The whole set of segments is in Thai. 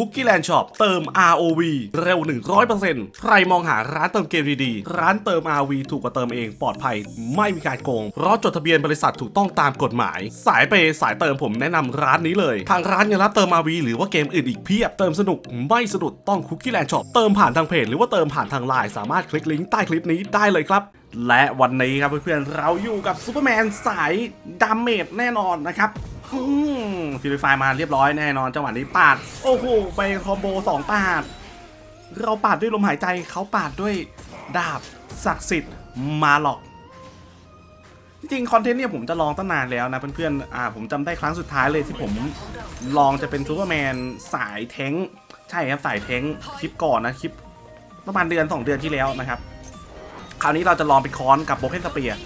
Cookie Land Shop เติม ROV เร็ว 100%ใครมองหาร้านเติมเกมดีๆ ร้านเติม ROV ถูกกว่าเติมเองปลอดภัย ไม่มีการโกง เพราะจดทะเบียนบริษัทถูกต้องตามกฎหมาย สายเปย์สายเติมผมแนะนำร้านนี้เลย ทางร้านยังรับเติม ROV หรือว่าเกมอื่นอีกเพียบ เติมสนุกไม่สะดุดต้อง Cookie Land Shop เติมผ่านทางเพจหรือว่าเติมผ่านทางไลน์สามารถคลิกลิงก์ใต้คลิปนี้ได้เลยครับและวันนี้ครับเพื่อนๆเราอยู่กับซูเปอร์แมนสายดาเมจแน่นอนนะครับ ฟิลิฟายมาเรียบร้อยแน่นอนจังหวะนี้ปาด โอ้โห ไปคอมโบสองปาด เราปาดด้วยลมหายใจเขาปาดด้วยดาบศักดิ์สิทธิ์มาหลอกจริงคอนเทนต์เนี่ยผมจะลองตั้งนานแล้วนะเพื่อนๆอ่าผมจำได้ครั้งสุดท้ายเลยที่ผมลองจะเป็นซูเปอร์แมนสายแท้งใช่ครับสายแท้งค์คลิปก่อนนะคลิปประมาณเดือน 2 เดือนที่แล้วนะครับ คราวนี้เราจะลองเป็นคอนกับโบเคนสเปียร์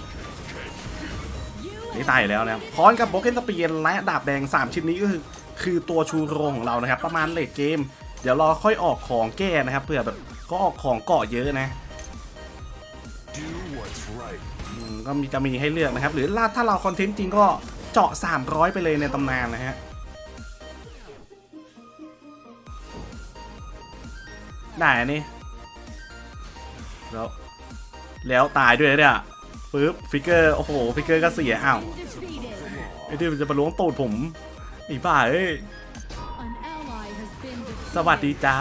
นี่ตายแล้วนะครับคอนกับโบเกนสเปียนและดาบแดง 3 ชิ้นนี้ก็คือ คือตัวชูโรงของเรานะครับ ประมาณเลทเกม เดี๋ยวรอค่อยออกของแก้นะครับเผื่อแบบก็ออกของเกาะเยอะนะก็มีจะมีให้เลือกนะครับ หรือถ้าเราคอนเทนต์จริงก็เจาะ 300 ไปเลยในตำนานนะฮะได้อันนี้แล้วแล้วตายด้วยนะเนี่ย ปึ๊บฟิกเกอร์โอ้โหฟิกเกอร์ก็เสียอ้าวไอ้ที่มันจะมาล้วงตูดผมไอ้บ้าเอ้ยสวัสดีจ้า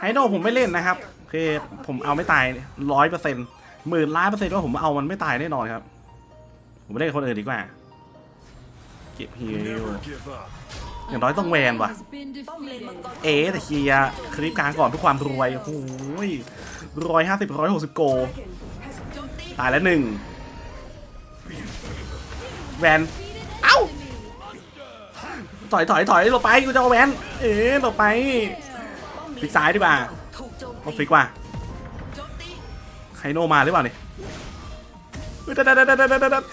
ไฮโนผมไม่เล่นนะครับคือผมเอาไม่ตายร้อยเปอร์เซ็นต์หมื่นล้านเปอร์เซ็นต์ว่าผมเอามันไม่ตายแน่นอนครับ ผมไม่เล่นคนอื่นดีกว่า เก็บฮิว Never give up. อย่างน้อยต้องแวนว่ะ เอ๋แต่เคียคลิปกลางก่อนเพื่อความรวยโอ้โหร้อยห้าสิบร้อยหกสิบโก ตายแล้วหนึ่งแวนเอ้าถอยถอยถอยหลบไปกูจะเอาแวนเอ๋หลบไปฟิกซ้ายดีกว่าเอาฟิกว่ะไคโนมาหรือเปล่าเนี่ยดัดดัดดัดดัดดัด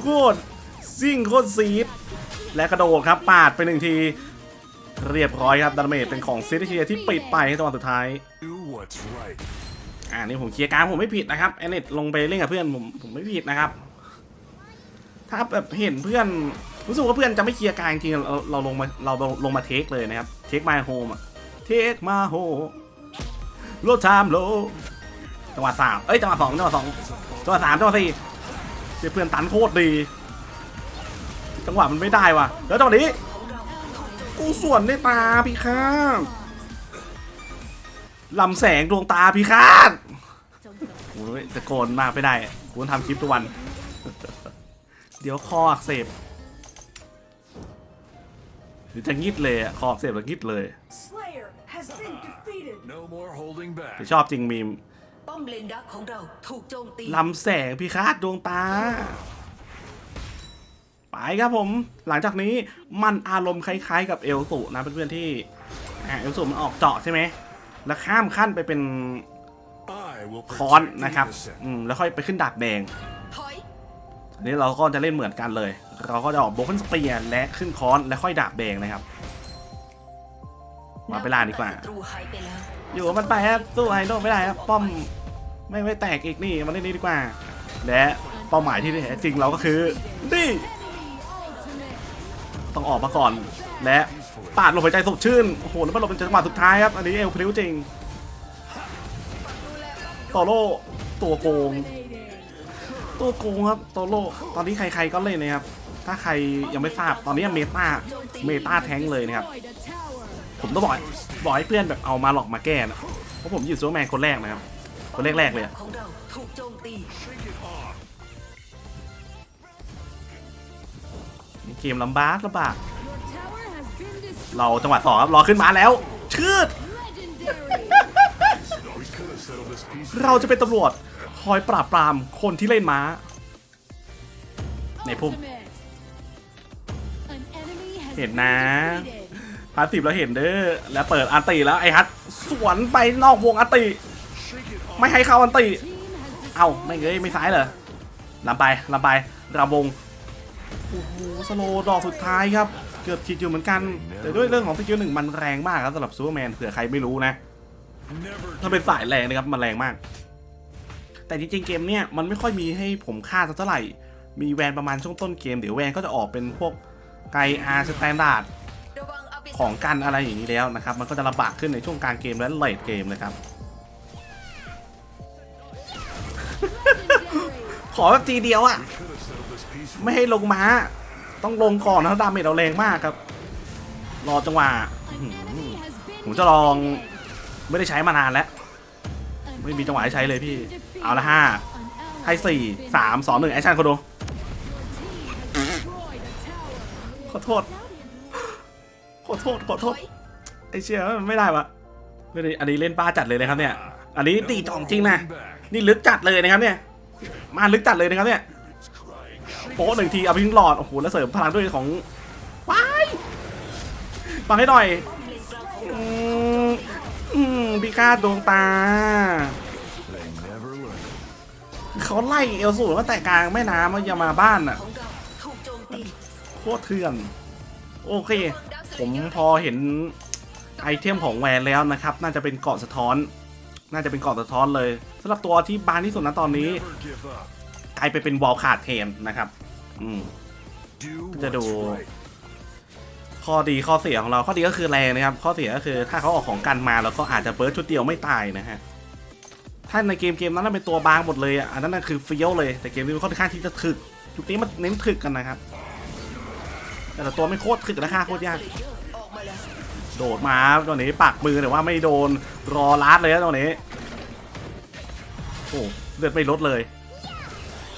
โคตรซิ่งโคตรซีดและกระโดดครับปาดไปหนึ่งที เรียบร้อยครับดาเมจเป็นของซิติเชียที่ปิดไปในจังหวะสุดท้าย อ่านี่ผมเคลียร์กางผมไม่ผิดนะครับแอนเนตลงไปเล่นกับเพื่อนผมผมไม่ผิดนะครับ ถ้าแบบเห็นเพื่อนรู้สึกว่าเพื่อนจะไม่เคลียร์กางจริงเราเราลงมาเราลงมาเทคเลยนะครับเทคมาโฮมอะเทคมาโฮโลไทม์โลจังหวะสามเอ้ยจังหวะสองจังหวะสองจังหวะสามจังหวะสี่เชี่ยเพื่อนตันโคตรดีจังหวะมันไม่ได้ว่ะ แล้วจังหวะนี้ กูส่วนในตาพี่ข้าง ลำแสงดวงตาพี่ข้างโอ้ยตะโกนมากไม่ได้กูต้องทำคลิปทุกวัน เดี๋ยวคออักเสบหรือจะงิดเลยอะคออักเสบแล้วงิดเลย Slayer has been defeated. No more holding แต่ back. ชอบจริงมีมป้อมเลนดักของเราถูกโจมตีลำแสงพิฆาตดวงตา ไปครับผม หลังจากนี้มันอารมณ์คล้ายๆกับเอลสุนะเพื่อนๆที่อ่าเอลสุมันออกเจาะใช่ไหม แล้วข้ามขั้นไปเป็น I will คอน protect the นะครับ innocent. อืมแล้วค่อยไปขึ้นดาบแดงถอยอันนี้เราก็จะเล่นเหมือนกันเลย เราก็จะออกโบกันสเปียร์และขึ้นคอนและค่อยดาบแดงนะครับ มาไปล่าดีกว่าศัตรูหายไปแล้วอยู่กับมันไปครับสู้ไฮโดไม่ได้ครับป้อมไม่ไม่แตกอีกนี่มาเล่นนี้ดีกว่า และเป้าหมายที่แท้จริงเราก็คือนี่ต้องออกมาก่อนและ ปาดลมหายใจสดชื่น โอ้โห แล้วมันลงเป็นจังหวะสุดท้ายครับ อันนี้เอลพริ้วจริงโตโร่ตัวโกง ตัวโกงครับโตโร่ตอนนี้ใครๆก็เล่นนะครับ ถ้าใครยังไม่ทราบ ตอนนี้เมตาเมตาแท้งเลยนะครับ ผมต้องบอกบอกให้เพื่อนแบบเอามาหลอกมาแก้นะ เพราะผมอยู่ซูเปอร์แมนคนแรกนะครับ คนแรกๆเลยเกมลำบากลำบาก เราจังหวะสองครับรอขึ้นมาแล้ว ชืด เราจะเป็นตำรวจคอยปราบปรามคนที่เล่นม้า ในพุ่ม เห็นนะพาสซีฟเราเห็นเด้อแล้วเปิดอันติแล้วไอ้ฮัทสวนไปนอกวงอันติ ไม่ให้เข้าอันติ เอ้าไม่เงยไม่ซ้ายเหรอลำไปลำไปรำวงโอ้โหสโลดอกสุดท้ายครับ เกือบคิดอยู่เหมือนกัน แต่ด้วยเรื่องของสกิลหนึ่งมันแรงมากครับสำหรับซูเปอร์แมนเผื่อใครไม่รู้นะ ถ้าเป็นสายแรงนะครับมันแรงมาก แต่จริงๆเกมเนี้ยมันไม่ค่อยมีให้ผมฆ่าสักเท่าไหร่ มีแวนประมาณช่วงต้นเกมเดี๋ยวแวนก็จะออกเป็นพวกไกอาร์สแตนดาร์ดของกันอะไรอย่างนี้แล้วนะครับ มันก็จะลำบากขึ้นในช่วงกลางเกมและเลดเกมนะครับ ขอแบบทีเดียวอะไม่ให้ลงม้า ต้องลงก่อนนะดาเมจเราแรงมากครับ รอจังหวะอื้อหือผมจะลองไม่ได้ใช้มานานแล้ว ไม่มีจังหวะให้ใช้เลยพี่ เอาละห้าให้สี่สามสองหนึ่งแอคชั่นคนดูขอโทษ ขอโทษ ขอโทถษอยไอเชี่ยมันไม่ได้วะไม่ได้อันนี้เล่นป้าจัดเลยนะครับเนี่ย อันนี้ตีจ่องจริงนะ นี่ลึกจัดเลยนะครับเนี่ย มาลึกจัดเลยนะครับเนี่ย โป๊ะหนึ่งทีเอาไปทิ้งหลอด โอ้โห แล้วเสริมพลังด้วยของว้ายฟังให้หน่อย อืมอืมพิฆาตดวงตา เขาไล่เอลสูตั้งแต่กลางแม่น้ำมันจะมาบ้านอะ โคตรเถื่อน โอเค ผมพอเห็นไอเทมของแวนแล้วนะครับ น่าจะเป็นเกาะสะท้อน น่าจะเป็นเกาะสะท้อนเลยสำหรับตัวที่บานที่สุดนะตอนนี้ กลายไปเป็นวอลขาดเทนนะครับ อืม Do จะดู what's right. ข้อดีข้อเสียของเราข้อดีก็คือแรงนะครับ ข้อเสียก็คือถ้าเขาออกของกันมาแล้วก็อาจจะเบิร์ดชุดเดียวไม่ตายนะฮะถ้าในเกมเกมนั้นนะเป็นตัวบางหมดเลยอะอันนั้นน่ะคือเฟี้ยวเลยแต่เกมนี้มันค่อนข้างที่จะถึกยุคนี้มันเน้นถึกกันนะครับ แต่ละตัวไม่โคตรถึกและค่าโคตรยากเลเยอร์ออกมาแล้วโดดมาตัวนี้ปักมือแต่ว่าไม่โดนรอลัดเลยนะตัวนี้โอ้เลือดไม่ลดเลย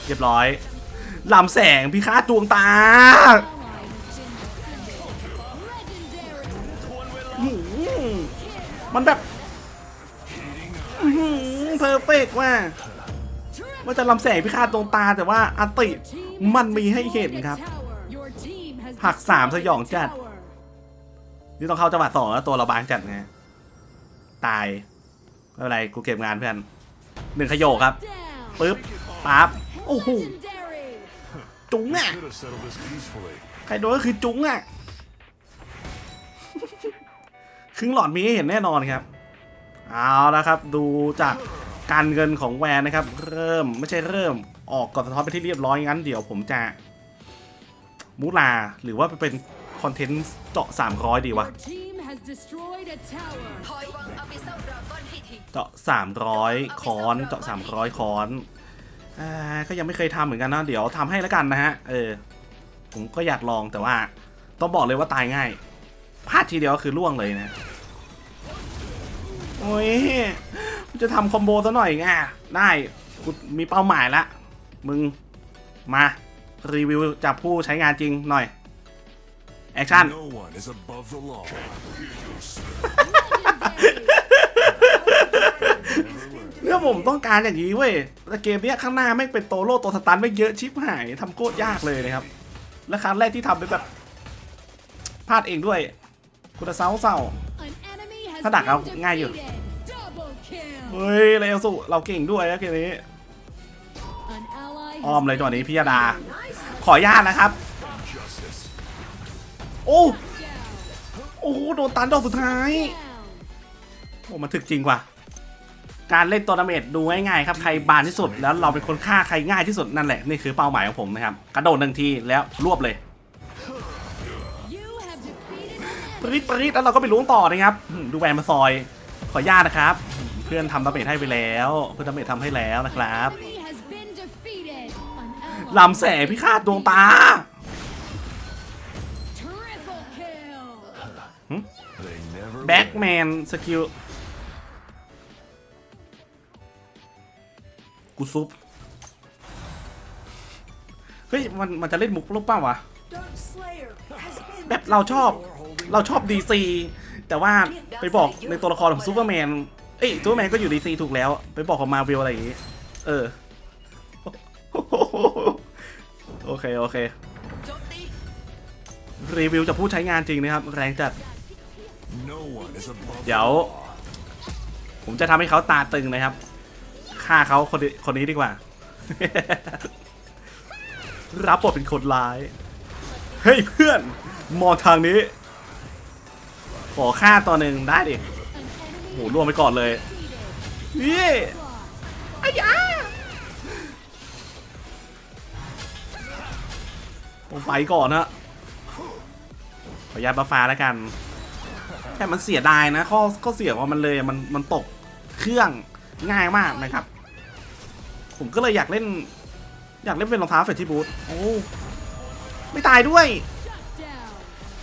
เรียบร้อย ลำแสงพิฆาตดวงตาหมันแบบเพอร์เฟกว่าว่าจะลำแสงพิฆาตดวงตาแต่ว่าอันติมันมีให้เห็นครับผักสามสยองจัด นี่ต้องเข้าจังหวะสองแล้วตัวเราบางจัดไง ตาย ไม่เป็นไร กูเก็บงานเพื่อนหนึ่งขยโยกครับ ปึ๊บปั๊บ โอ้โห จุ๋งอะ Could have settled this peacefully. ใครโดนก็คือจุ๋งอะ ครึ่งหลอดมีให้เห็นแน่นอนครับ เอาละครับ ดูจากการเงินของแวนนะครับ เริ่มไม่ใช่เริ่มออกก่อนสะท้อนไปที่เรียบร้อยงั้นเดี๋ยวผมจะมูลาหรือว่าไปเป็นคอนเทนต์เจาะ 300 ดีวะ Your team has destroyed a tower. ถอยวางเอาไปเศร้าดราก้อนให้ทีเจาะ 300 ค้อน เจาะ 300 ค้อนอ่า ก็ยังไม่เคยทำเหมือนกันนะเดี๋ยวทำให้แล้วกันนะฮะเออผมก็อยากลองแต่ว่า ต้องบอกเลยว่าตายง่ายพลาดทีเดียวก็คือล่วงเลยนะโอ้ยจะทำคอมโบซะหน่อยไงได้กูมีเป้าหมายละมึงมารีวิวจากผู้ใช้งานจริงหน่อย แอคชั่น No one is above the law. เนี่ย ผมต้องการอย่างนี้เว้ยแต่เกมเนี้ยข้างหน้าไม่เป็นโตโร่ตัวสตันไม่เยอะชิบหายทำโคตรยากเลยนะครับ และครั้งแรกที่ทำเป็นแบบพลาดเองด้วยคุณจะเศร้าเศร้าถ้าดักเอาง่ายอยู่ เฮ้ยเรวสุเราเก่งด้วยนะเกมนี้อ้อมเลย been จังหวะนี้พิยดา ขอญาตนะครับ โอ้โอ้โหโดนตันดอกสุดท้าย โอ้มันถึกจริงว่ะ การเล่นตัวนาเมจดูง่ายๆครับใครบานที่สุด แล้วเราเป็นคนฆ่าใครง่ายที่สุดนั่นแหละนี่คือเป้าหมายของผมนะครับกระโดดหนึ่งทีแล้วรวบเลย You have defeated an ปรีดปรีดแล้วเราก็ไปล้วงต่อนะครับอืมดูแวนมาซอย ขออนุญาตนะครับ เพื่อนทำดาเมจให้ไปแล้ว เพื่อนดาเมจทำให้แล้วนะครับ enemy has been defeated. An ally ลำแสงพิฆาตดวงตา triple kill. They never แบ็ก learn. แมนสกิล กูซุปเฮ้ยมันมันจะเล่นมุกลูกเป้าวะแบบเราชอบเราชอบดีซีแต่ว่าไปบอกในตัวละครของซูเปอร์แมนเอ้ยซูเปอร์แมนก็อยู่ดีซีถูกแล้ว ไปบอกของมาวิลอะไรอย่างงี้ เออ โอเค โอเค รีวิวจากผู้ใช้งานจริงนะครับ แรงจัด No เดี๋ยว ผมจะทำให้เขาตาตึงนะครับ ฆ่าเขาคนนี้คนนี้ดีกว่า รับบทเป็นคนร้าย เฮ้ยเพื่อน มองทางนี้ ขอฆ่าตัวหนึ่งได้ดิโหล่วงไปก่อนเลย นี่ไอ้ยาผมไปก่อนนะขออนุญาตบัฟฟ้าแล้วกัน แต่มันเสียดายนะ ข้อข้อเสียของมันเลยมันมันตกเครื่องง่ายมากนะครับ ผมก็เลยอยากเล่น อยากเล่นเป็นรองเท้าเฟรที่บูทโอ้ไม่ตายด้วย Down.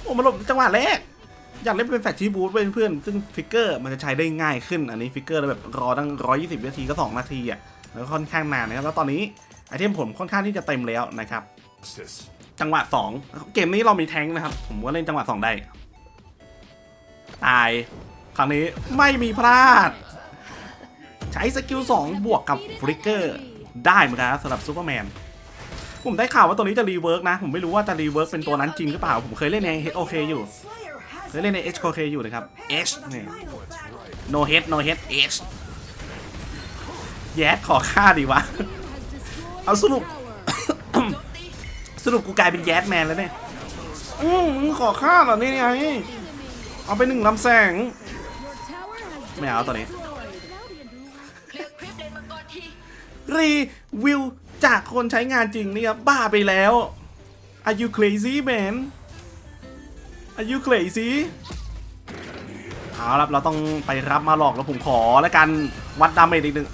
โอ้มาหลบจังหวะแรก อยากเล่นเป็นแฟชชี่บูทเป็นเพื่อนซึ่งฟิกเกอร์มันจะใช้ได้ง่ายขึ้น อันนี้ฟิกเกอร์แบบรอตั้งร้อยยี่สิบนาทีก็สองนาทีอะแล้วค่อนข้างนานนะครับ แล้วตอนนี้ไอเทมผมค่อนข้างที่จะเต็มแล้วนะครับ Justice. จังหวะสองเกมนี้เรามีแทงค์นะครับ ผมว่าเล่นจังหวะสองได้ ตาย ครั้งนี้ไม่มีพลาด ใช้สกิล2 บวกกับฟลิกเกอร์ได้เหมือนกันสำหรับซูเปอร์แมนผมได้ข่าวว่าตัวนี้จะรีเวิร์กนะ ผมไม่รู้ว่าจะรีเวิร์กเป็นตัวนั้นจริงหรือเปล่า ผมเคยเล่นใน HOK อยู่ เคยเล่นใน HOK อยู่นะครับ H นี่ no head no head H แยดขอค่าดีวะ เอาสรุป สรุปกูกลายเป็นแยดแมนแล้วเนี่ย อืมขอค่าเหรอนี่ไงเอาไปหนึ่งลำแสง ไม่เอาตัวนี้ รีวิวจากคนใช้งานจริงนี่ครับบ้าไปแล้ว Are you crazy man Are you crazy เอาละเราต้องไปรับมาหลอกแล้วผมขอแล้วกันวัดดาเมจอีกหนึ่ง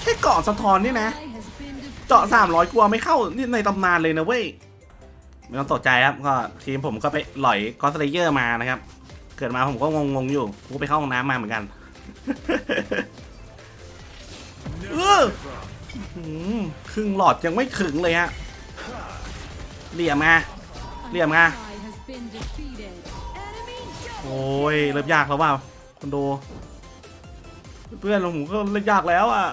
แค่เกาะสะท้อนนี่นะ เจาะ 300กว่าไม่เข้านี่ในตำนานเลยนะเว้ย ไม่ต้องตกใจครับก็ทีมผมก็ไปหล่อยกอสเลเยอร์มานะครับ เกิดมาผมก็งงๆอยู่กูไปเข้าห้องน้ำมาเหมือนกัน เออครึ่งหลอดยังไม่ถึงเลยฮะเหลี่ยมมา An Liam ha. ally has been defeated. Enemy double โอ้ยเริ่มยากแล้วว่าคนดูเพื่อนผมก็เล่นยากแล้วอะ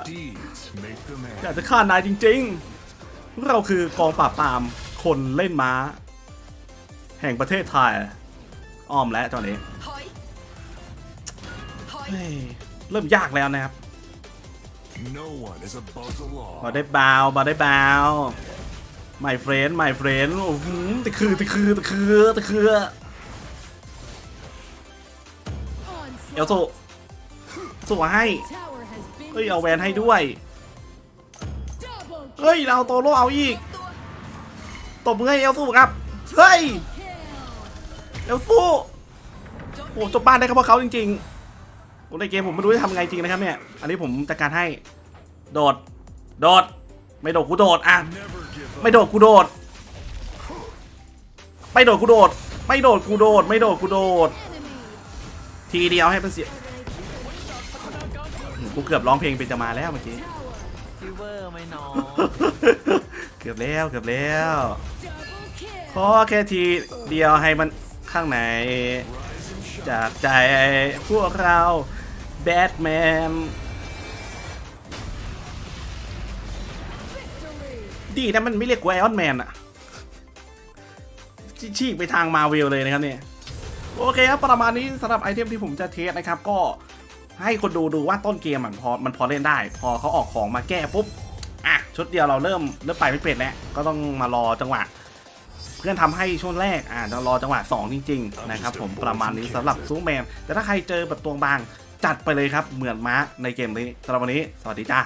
อยากจะฆ่านายจริงๆ เราคือกองปราบปรามคนเล่นม้า แห่งประเทศไทย อ้อมแล้วตอนนี้ย เฮ้ยเริ่มยากแล้วนะครับ No one is above the บอ law. ได้บาวบอได้บาวไม่เฟรนไม่เฟรนโอ้โหตะคือตะคือตะคือตะคือ onslaught. เอลสุสุให้ Tower has been เฮ้ย เอาแวนให้ด้วย double เฮ้ย เราโตโร่เอาอีกตัวตบมือให้เอลสุครับ เฮ้ย kill. เอลสุโจมโอ้ตีจบบ้านได้ก็เพราะเขาจริง ๆ ผมในเกมผมไม่รู้จะทำไงจริงนะครับเนี่ย อันนี้ผมจัดการให้ โดด โดด ไม่โดดกูโดดอะ Never give up. ไม่โดดกูโดด ไม่โดดกูโดด ไม่โดดกูโดด ไม่โดดกูโดด Enemy ทีเดียวให้เป็นเสียอืมกูเกือบร้องเพลงเป็นจะมาแล้วเมื่อกี้ tower ซิเวอร์ไหม่น้องเกือบแล้วเกือบแล้ว double kill. ขอแค่ทีเดียวให้มันข้างในจากใจพวกเรา แบทแมนดีนะมันไม่เรียกกูไอออนแมนอะชีกไปทางมาเวลเลยนะครับเนี่ยโอเคครับประมาณนี้สำหรับไอเทมที่ผมจะเทสนะครับ ก็ให้คนดูดูว่าต้นเกมมันพอมันพอเล่นได้ พอเขาออกของมาแก้ปุ๊บอะชุดเดียวเราเริ่มเริ่มไปไม่เป็นแล้วก็ต้องมารอจังหวะ เพื่อนทำให้ช่วงแรกอะต้องรอจังหวะ 2 จริง ๆ นะครับ ผมประมาณนี้สำหรับซูแมนแต่ถ้าใครเจอแบบตัวบาง จัดไปเลยครับเหมือนม้าในเกมนี้สำหรับวันนี้ สวัสดีจ้า